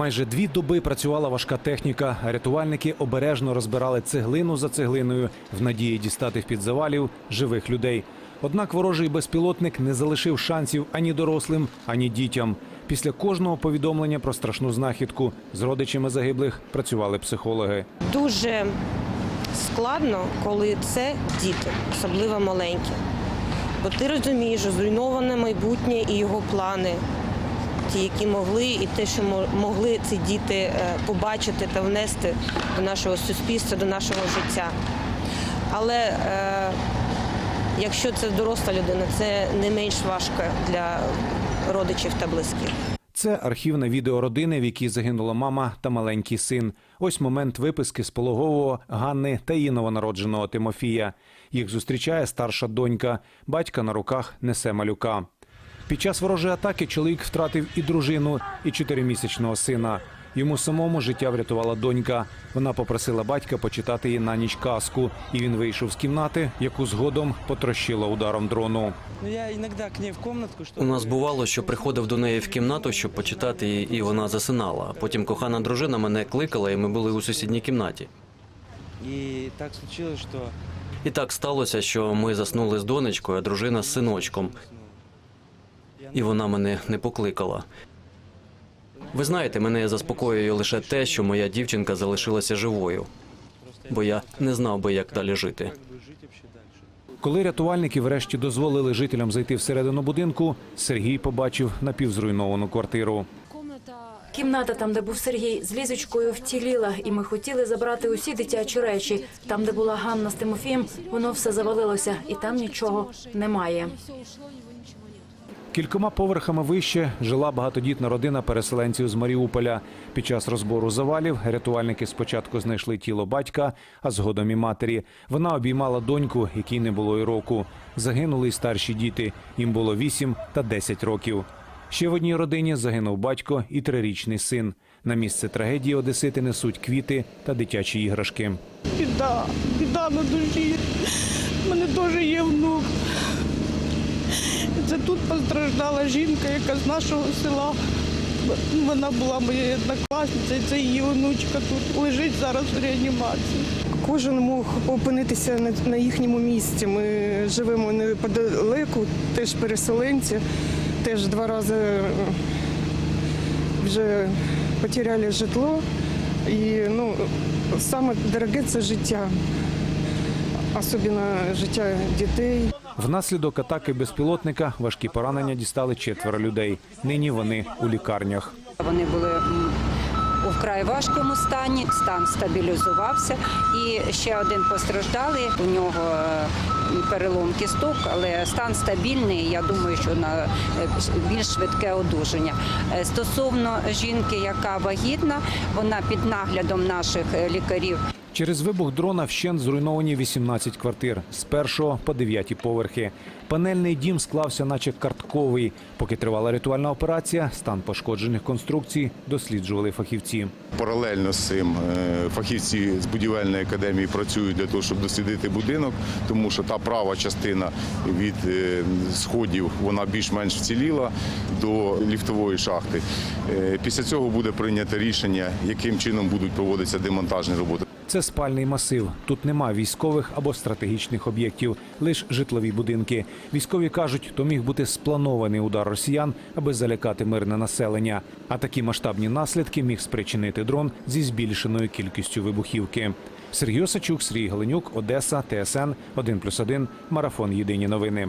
Майже дві доби працювала важка техніка. Рятувальники обережно розбирали цеглину за цеглиною в надії дістати в-під завалів живих людей. Однак ворожий безпілотник не залишив шансів ані дорослим, ані дітям. Після кожного повідомлення про страшну знахідку з родичами загиблих працювали психологи. Дуже складно, коли це діти, особливо маленькі. Бо ти розумієш, зруйноване майбутнє і його плани, ті, які могли, і те, що мо- могли ці діти е, побачити та внести до нашого суспільства, до нашого життя. Але е, якщо це доросла людина, це не менш важко для родичів та близьких. Це архівне відео родини, в якій загинула мама та маленький син. Ось момент виписки з пологового Ганни та її новонародженого Тимофія. Їх зустрічає старша донька. Батька на руках несе малюка. Під час ворожої атаки чоловік втратив і дружину, і чотиримісячного сина. Йому самому життя врятувала донька. Вона попросила батька почитати їй на ніч казку, і він вийшов з кімнати, яку згодом потрощило ударом дрону. Ну. У нас бувало, що приходив до неї в кімнату, щоб почитати її, і вона засинала. Потім кохана дружина мене кликала, і ми були у сусідній кімнаті. И так случилось, что... І так сталося, що ми заснули з донечкою, а дружина з синочком, і вона мене не покликала. Ви знаєте, мене заспокоює лише те, що моя дівчинка залишилася живою, бо я не знав би, як далі жити. Коли рятувальники врешті дозволили жителям зайти всередину будинку, Сергій побачив напівзруйновану квартиру. Кімната, там, де був Сергій, з лізочкою вціліла, і ми хотіли забрати усі дитячі речі. Там, де була Ганна з Тимофієм, воно все завалилося, і там нічого немає. Кількома поверхами вище жила багатодітна родина переселенців з Маріуполя. Під час розбору завалів рятувальники спочатку знайшли тіло батька, а згодом і матері. Вона обіймала доньку, якій не було й року. Загинули й старші діти. Їм було 8 та 10 років. Ще в одній родині загинув батько і трирічний син. На місце трагедії одесити несуть квіти та дитячі іграшки. Біда, біда на душі. У мене теж є внук. Це тут постраждала жінка, яка з нашого села. Вона була моєю однокласниця, це її онучка тут лежить зараз в реанімації. Кожен мог опинитися на- на їхньому місці. Ми живемо неподалеку, теж переселенці, теж два рази е, вже потеряли житло. І ну, саме дороге це життя, особливо життя дітей. Внаслідок атаки безпілотника важкі поранення дістали четверо людей. Нині вони у лікарнях. Вони були у вкрай важкому стані, стан стабілізувався. І ще один постраждалий. У нього е, перелом кісток, але стан стабільний. Я думаю, що на е, більш швидке одужання. Е, Стосовно жінки, яка вагітна, вона під наглядом наших лікарів Через вибух дрона вщент зруйновані 18 квартир з першого по дев'яті поверхи. Панельний дім склався, наче картковий. Поки тривала рятувальна операція, стан пошкоджених конструкцій досліджували фахівці. Паралельно з цим е, фахівці з будівельної академії працюють для того, щоб дослідити будинок, тому що та права частина від е, сходів вона більш-менш вціліла до ліфтової шахти. Е, Після цього буде прийнято рішення, яким чином будуть проводитися демонтажні роботи. Це спальний масив. Тут нема військових або стратегічних об'єктів, лише житлові будинки. Військові кажуть, то міг бути спланований удар росіян, аби залякати мирне населення. А такі масштабні наслідки міг спричинити дрон зі збільшеною кількістю вибухівки. Сергій Осачук, Сергій Галенюк, Одеса, ТСН 1+,1, Марафон Єдині новини.